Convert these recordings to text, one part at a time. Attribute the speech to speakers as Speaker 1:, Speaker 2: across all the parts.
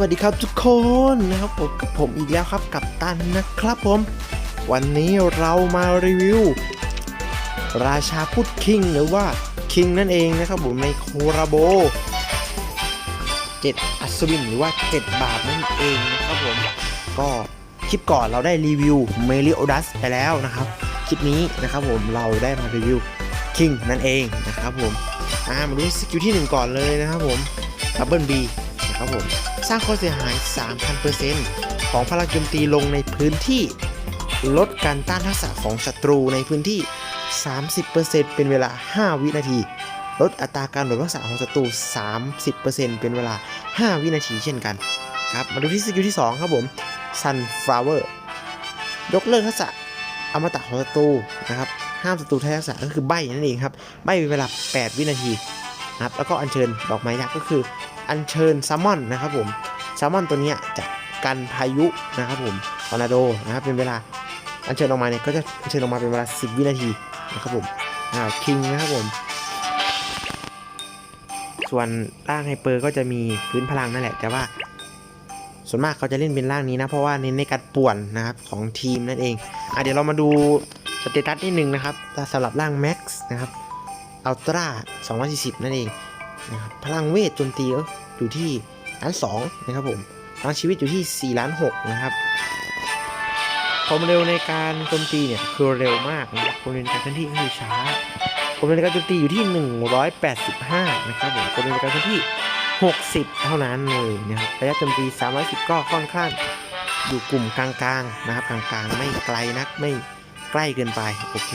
Speaker 1: วัสดีครับทุกคนนะครับผมกับผมอีกแล้วครับกับตันนะครับผม วันนี้เรามารีวิว ราชาพุทธคิงหรือว่าคิงนั่นเองนะครับผมในโคราโบ7อัศวินหรือว่า7บาทนั่นเองนะครับผม ก็คลิปก่อนเราได้รีวิวเมลิโอดัสไปแล้วนะครับ คลิปนี้นะครับผมเราได้มารีวิวคิงนั่นเองนะครับผมอ่ามาดูสกิลที่ 1 ก่อนเลยนะครับผมดับเบิลบีนะครับผม สร้างความเสียหาย 3,000%ของพลังโจมตีลงในพื้นที่ ลดการต้านทักษะของศัตรูในพื้นที่ 30%เป็นเวลา 5 วินาที ลดอัตราการหลดทักษะของศัตรู 30%เป็นเวลา 5 วินาทีเช่นกันครับมาดูที่สกิลที่ 2 ครับผม Sunflower ยกเลิกทักษะอมตะของศัตรูนะครับห้ามศัตรูใช้ทักษะก็คือใบนั่นเองครับใบเป็นเวลา 8 วินาทีนะครับแล้วก็อัญเชิญดอกไม้ยักษ์ก็คือ อัญเชิญซัมมอนนะครับผมซัมมอนตัวนี้จะกันพายุนะครับผมทอร์นาโดนะครับเป็นเวลาอัญเชิญออกมาเนี่ยก็จะอัญเชิญออกมาเป็นเวลา 10 วินาทีนะครับผมอ่าคิงนะครับผม ส่วนร่างไฮเปอร์ก็จะมีพื้นพลังนั่นแหละ แต่ว่า ส่วนมากเขาจะเล่นเป็นร่างนี้นะ เพราะว่าเน้นในการป่วนนะครับของทีมนั่นเองอะเดี๋ยวเรามาดูสเตตัสนิดนึงนะครับสำหรับร่าง Max นะครับอัลตร้า240 นั่นเอง นะครับพลังเวทโจมตีอยู่ที่ล้านสองนะครับผมพลังชีวิตอยู่ที่4ล้านหกนะครับความเร็วในการโจมตีเนี่ยคือเร็วมากนะครับความเร็วในการเคลื่อนที่ก็คือช้าความเร็วในการโจมตีอยู่ที่ 185 นะครับผมความเร็วในการเคลื่อนที่ 60 เท่านั้นเลยนะครับระยะโจมตี 310 ก็ค่อนข้างอยู่กลุ่มกลางๆนะครับกลางๆ ไม่ไกลนักไม่ใกล้เกินไป โอเค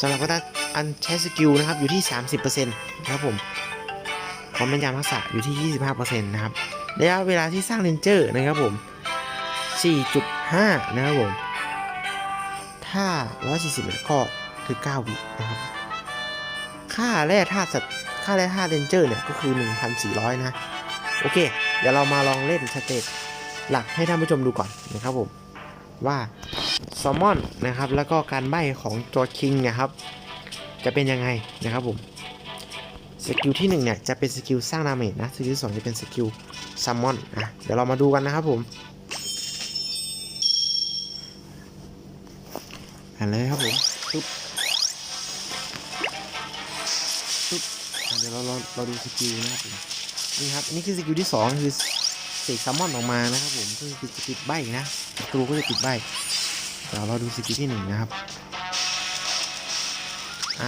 Speaker 1: สำหรับก็ได้ อันใช้สกิลนะครับอยู่ที่ 30%นะครับผมความแม่นยำทักษะอยู่ที่ 25%นะครับระยะเวลาที่สร้างเรนเจอร์นะครับผม 4.5 นะครับผม ถ้า 140เนี่ยก็คือ 9 วินะครับ ค่าแร่ธาตุสัตว์ค่าแร่ธาตุเรนเจอร์เนี่ยก็คือ 1,400 นะ โอเค เดี๋ยวเรามาลองเล่นสเตตหลักให้ท่านผู้ชมดูก่อนนะครับผม ว่าซอมมอนนะครับ แล้วก็การใบของตัวคิงนี่ยครับ จะเป็นยังไงนะครับผมสกิลที่1เนี่ยจะเป็นสกิลสร้างดาเมจนะสกิลที่สองจะเป็นสกิลซัมมอนอะเดี๋ยวเรามาดูกันนะครับผมอ่านเลยครับผมปึ๊บปึ๊บเดี๋ยวเราเราเราดูสกิลนะครับผมนี่ครับนนี้คือสกิลที่สองคือเสกซัมมอนออกมานะครับผมก็คือติดใบนะศัตรูก็จะติดใบเดี๋ยวเราดูสกิลที่หนึ่งนะครับ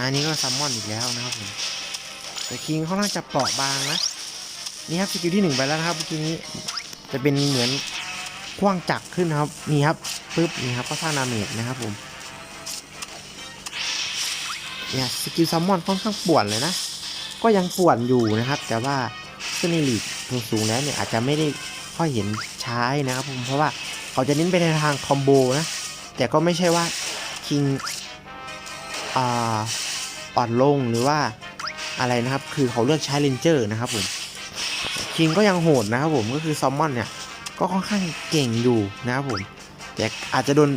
Speaker 1: อันนี้ก็ซัมมอนอีกแล้วนะครับผมแต่คิงค่อนข้างจะเปราะบางนะ นี่ครับสกิลที่หนึ่งไปแล้วนะครับเมื่อกี้นี้จะเป็นเหมือนคว้างจักขึ้นครับนี่ครับปึ๊บนี่ครับก็สร้างดาเมจนะครับผมเนี่ยสกิลซัมมอนค่อนข้างป่วนเลยนะ ก็ยังป่วนอยู่นะครับ แต่ว่าขึ้นในลีกสูงๆแล้วเนี่ยอาจจะไม่ได้ค่อยเห็นใช้นะครับผมเพราะว่าเขาจะเน้นไปในทางคอมโบนะ แต่ก็ไม่ใช่ว่าคิงอ่า อ่อนลงหรือว่าอะไรนะครับ คือเขาเลือกใช้เลนเจอร์นะครับผมคิงก็ยังโหดนะครับผมก็คือซอมมอนเนี่ยก็ค่อนข้างเก่งอยู่นะครับผมแต่อาจจะโดน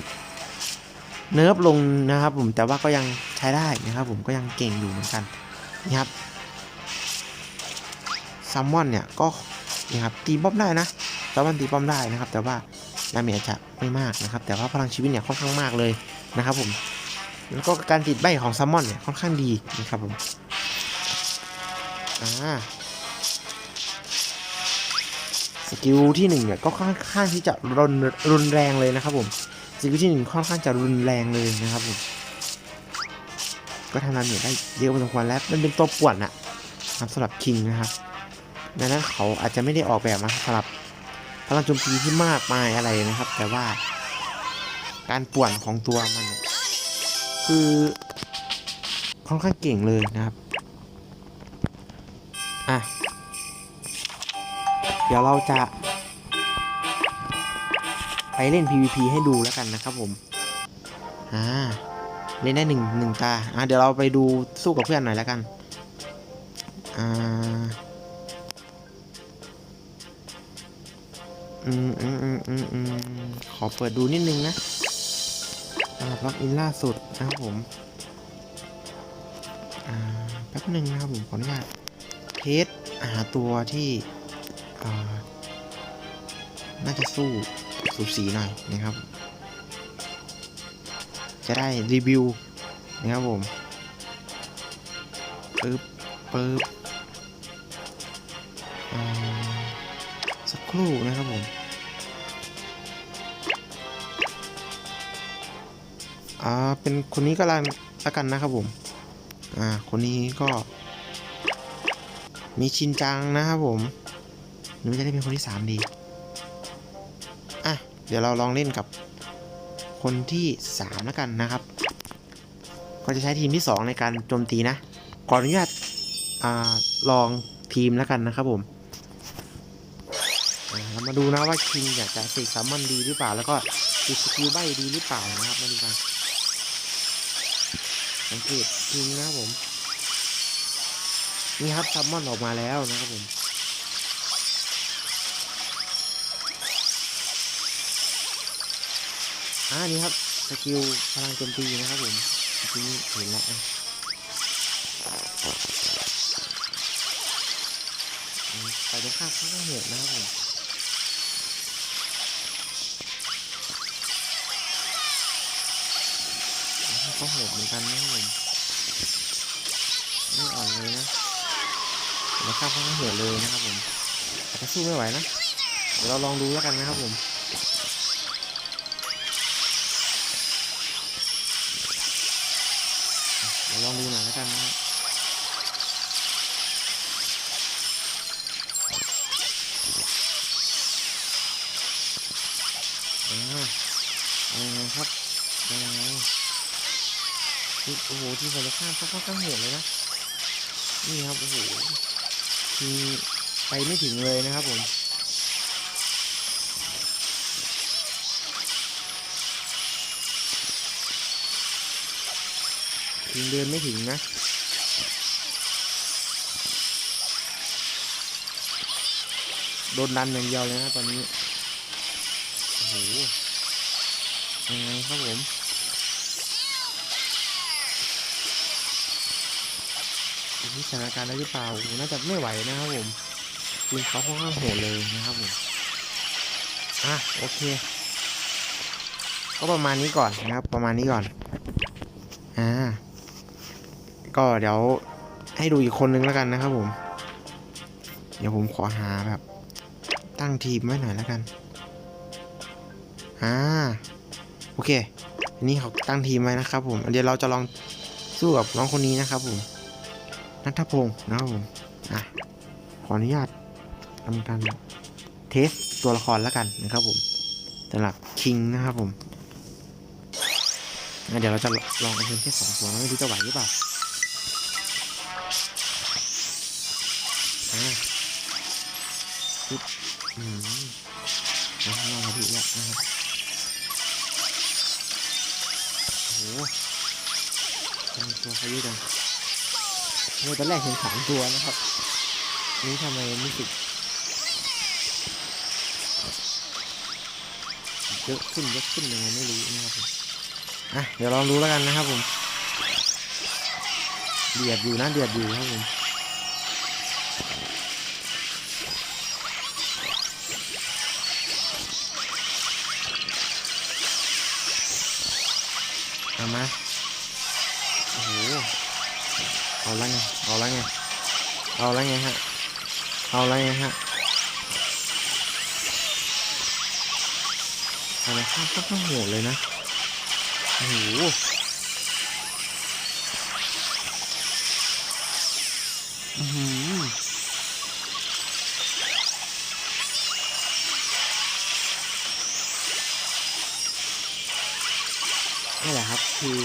Speaker 1: เนิร์ฟลงนะครับผมแต่ว่าก็ยังใช้ได้นะครับผมก็ยังเก่งอยู่เหมือนกันนี่ครับซัมมอนเนี่ยก็นี่ครับตีป้อมได้นะซัมมอนตีป้อมได้นะครับ แต่ว่าดาเมจอาจจะไม่มากนะครับ แต่ว่าพลังชีวิตเนี่ยค่อนข้างมากเลยนะครับผม แล้วก็การติดใบของแซัมอนเนี่ยค่อนข้างดีนะครับผมอ่าสกิลที่หนึ่งเนี่ยก็ค่อนข้างที่จะรุนรุนแรงเลยนะครับผมสกิลที่หนึ่งค่อนข้างจะรุนแรงเลยนะครับผมก็ทำงานเนี่ยได้เยอะพอสมควรแล้วมันเป็นตัวป่วนอะครับสำหรับคิงนะครับดังนั้นเขาอาจจะไม่ได้ออกแบบมาสำหรับพลังโจมตีที่มากมายอะไรนะครับ แต่ว่าการป่วนของตัวมันเนี่ย คือ ค่อนข้างเก่งเลยนะครับ อะ เดี๋ยวเราจะ ไปเล่น PVP ให้ดูแล้วกันนะครับผม อ่า เล่นได้หนึ่งหนึ่งตา อะ เดี๋ยวเราไปดูสู้กับเพื่อนหน่อยแล้วกัน อ่า อืมอืมอืมอืมอืมขอเปิดดูนิดนึงนะ สำหรับล็อกอินล่าสุดนะครับผมแป๊บหนึ่งนะครับผมขออนุญาตเทสหาตัวที่น่าจะสู้สูสีหน่อยนะครับ จะได้รีวิวนะครับผมปึ๊บปึ๊บสักครู่นะครับผม อ่าเป็นคนนี้ก็แล้วละกันนะครับผม อ่า คนนี้ก็ มีชินจังนะครับผมหรือว่จะได้เป็นคนที่สามดี อะ เดี๋ยวเราลองเล่นกับคนที่สามแล้วกันนะครับ ก็จะใช้ทีมที่สองในการโจมตีนะ ขออนุญาตอ่าลองทีมแล้วกันนะครับผมเรามาดูนะว่าคิงอยากจะเสกซัมมอนดีหรือเปล่า แล้วก็ติดสกิลใบดีหรือเปล่านะครับ มาดูกัน สังเกตคิงนะครับผม นี่ครับซัมมอนออกมาแล้วนะครับผมอ่านี่ครับสกิลพลังโจมตีนะครับผมทีนี้เห็นแล้วนะไปตรงข้ามเขาก็โหดนะครับผม ก็โหดเหมือนกันนะครับผมไม่อ่อนเลยนะแล้วข้าเขาก็โหดเลยนะครับผมอาจจะสู้ไม่ไหวนะเดี๋ยวเราลองดูแล้วกันนะครับผม โอ้โหทีมฝั่งตรงข้ามเขาค่อนข้างโหดเลยนะนี่ครับโอ้โหทีไปไม่ถึงเลยนะครับผมทีมเดินไม่ถึงนะโดนดันอย่างเดียวเลยนะตอนนี้โอ้โหยังไงครับผม สถานการณ์ได้หรือเปล่าน่าจะไม่ไหวนะครับผมทีมเขาค่อนข้างโหดเลยนะครับผมอะโอเค ก็ประมาณนี้ก่อนนะครับ ประมาณนี้ก่อนอ่าก็เดี๋ยวให้ดูอีกคนนึงแล้วกันนะครับผม เดี๋ยวผมขอหาแบบ ตั้งทีมไว้หน่อยแล้วกันอ่าโอเค อันนี้เขาตั้งทีมไว้นะครับผม เดี๋ยวเราจะลองสู้กับน้องคนนี้นะครับผม นัทพงศ์นะครับผมอะขออนุญาตทำการเทสตัวละครแล้วกันนะครับผมสำหรับคิงนะครับผมเดี๋ยวเราจะลองเอาเพียงแค่สองตัวนะไม่รู้จะไหวหรือเปล่าอ่าปึ๊บอืมล้วข้างมาดีแล้วนะครับโอ้โหทำตัวเขาเยอะจัง โอ้ตอนแรกเห็นสามตัวนะครับ นี่ทำไมรู้สึกเยอะขึ้นเยอะขึ้นยังไงไม่รู้นะครับผมอะเดี๋ยวลองดูแล้วกันนะครับผมเดือดอยู่นะเดือดอยู่ครับผม เอาละไง เอาละไง เอาละไงฮะ เอาละไงฮะเอาละข้ามก็ต้องโหดเลยนะโอ้โหอือนี่แหละครับคือ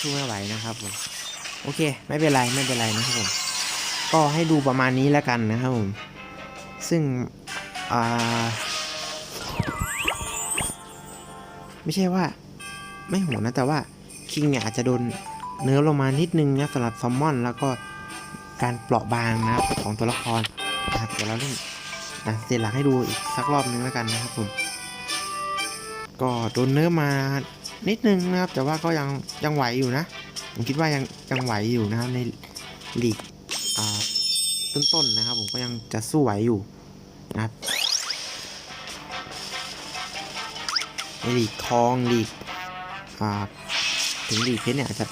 Speaker 1: สู้ไม่ไหวนะครับผมโอเค ไม่เป็นไรไม่เป็นไรนะครับผมก็ให้ดูประมาณนี้แล้วกันนะครับผมซึ่งอ่าไม่ใช่ว่า ไม่โหดนะแต่ว่าคิงเนี่ยอาจจะโดนเนื้อลงมานิดนึงนะสำหรับซอมมอน แล้วก็การเปราะบางนะครับของตัวละครนะครับเดี๋ยวเราเล่นนะเสร็จหลักให้ดูอีกสักรอบนึงแล้วกันนะครับผมก็โดนเนื้อมา นิดนึงนะครับ แต่ว่าก็ยังยังไหวอยู่นะ ผมคิดว่ายังยังไหวอยู่นะครับในลีกต้นๆนะครับ ผมก็ยังจะสู้ไหวอยู่นะครับในลีกทองลีกถึงลีกเพชรเนี่ยอาจจะ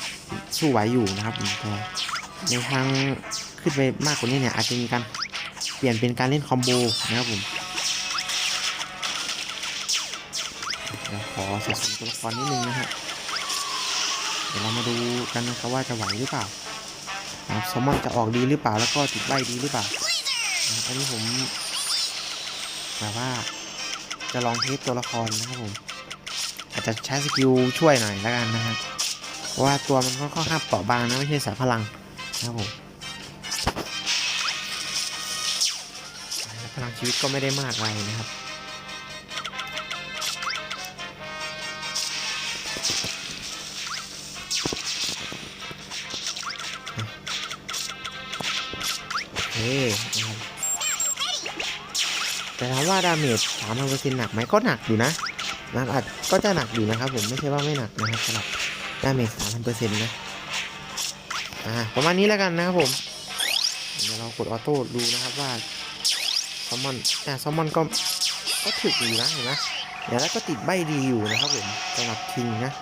Speaker 1: สู้ไหวอยู่นะครับแต่ในทางขึ้นไปมากกว่านี้เนี่ยอาจจะมีการเปลี่ยนเป็นการเล่นคอมโบนะครับผม ขอสะสมตัวละครนิดนึงนะฮะ เดี๋ยวเรามาดูกันนะครับว่าจะไหวหรือเปล่านะครับแซลมอนจะออกดีหรือเปล่าแล้วก็ติดใบดีหรือเปล่านะครับอันนี้ผมแบบว่าจะลองเทสตัวละครนะครับผมอาจจะใช้สกิลช่วยหน่อยแล้วกันนะฮะเพราะว่าตัวมันก็ค่อนข้างเปราะบางนะไม่ใช่สายพลังนะครับผมพลังชีวิตก็ไม่ได้มากอะไรนะครับ แต่ถามว่าดาเมจสามพันเปอร์เซ็นต์หนักไหมก็หนักอยู่นะนะครับอาจก็จะหนักอยู่นะครับ ผมไม่ใช่ว่าไม่หนักนะครับสำหรับดาเมจสามพันเปอร์เซ็นต์นะอ่าประมาณนี้แล้วกันนะครับผมเดี๋ยวเรากดออโต้ดูนะครับว่าซอมมอนอ่าซอมมอนก็ก็ถึกอยู่นะเห็นไหมเดี๋ยวแล้วก็ติดใบดีอยู่นะครับผมสำหรับคิงนะ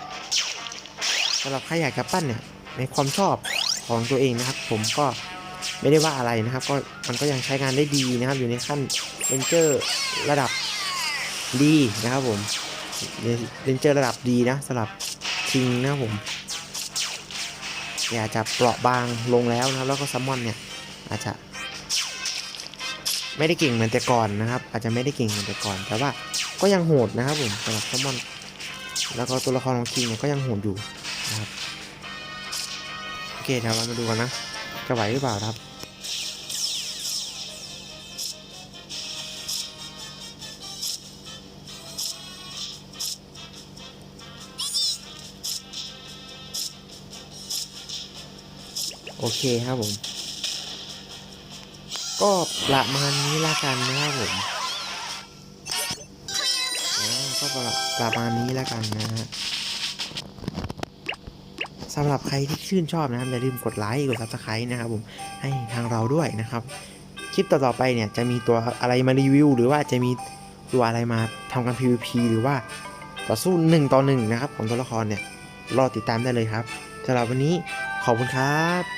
Speaker 1: สำหรับใครอยากจะปั้นเนี่ยในความชอบของตัวเองนะครับ ผมก็ ไม่ได้ว่าอะไรนะครับ ก็มันก็ยังใช้งานได้ดีนะครับ อยู่ในขั้นเรนเจอร์ระดับดีนะครับผมเรนเจอร์ระดับดีนะสำหรับคิงนะครับผมอยากจะเปราะบางลงแล้วนะครับ แล้วก็ซัมมอนเนี่ยอาจจะไม่ได้เก่งเหมือนแต่ก่อนนะครับ อาจจะไม่ได้เก่งเหมือนแต่ก่อน แต่ว่าก็ยังโหดนะครับผมสำหรับซัมมอนแล้วก็ตัวละครของคิงเนี่ยก็ยังโหดอยู่นะครับโอเคเดี๋ยวเรามาดูกันนะจะไหวหรือเปล่าครับ โอเคครับผม ก็ประมาณนี้ละกันนะครับผมก็ประประมาณนี้ละกันนะฮะสำหรับใครที่ชื่นชอบนะครับอย่าลืมกดไลค์กด subscribe นะครับผมให้ทางเราด้วยนะครับ คลิปต่อๆไปเนี่ยจะมีตัวอะไรมารีวิว หรือว่าจะมีตัวอะไรมาทำกัน PVP หรือว่าต่อสู้หนึ่งต่อหนึ่งนะครับของตัวละครเนี่ยรอติดตามได้เลยครับสำหรับวันนี้ขอบคุณครับ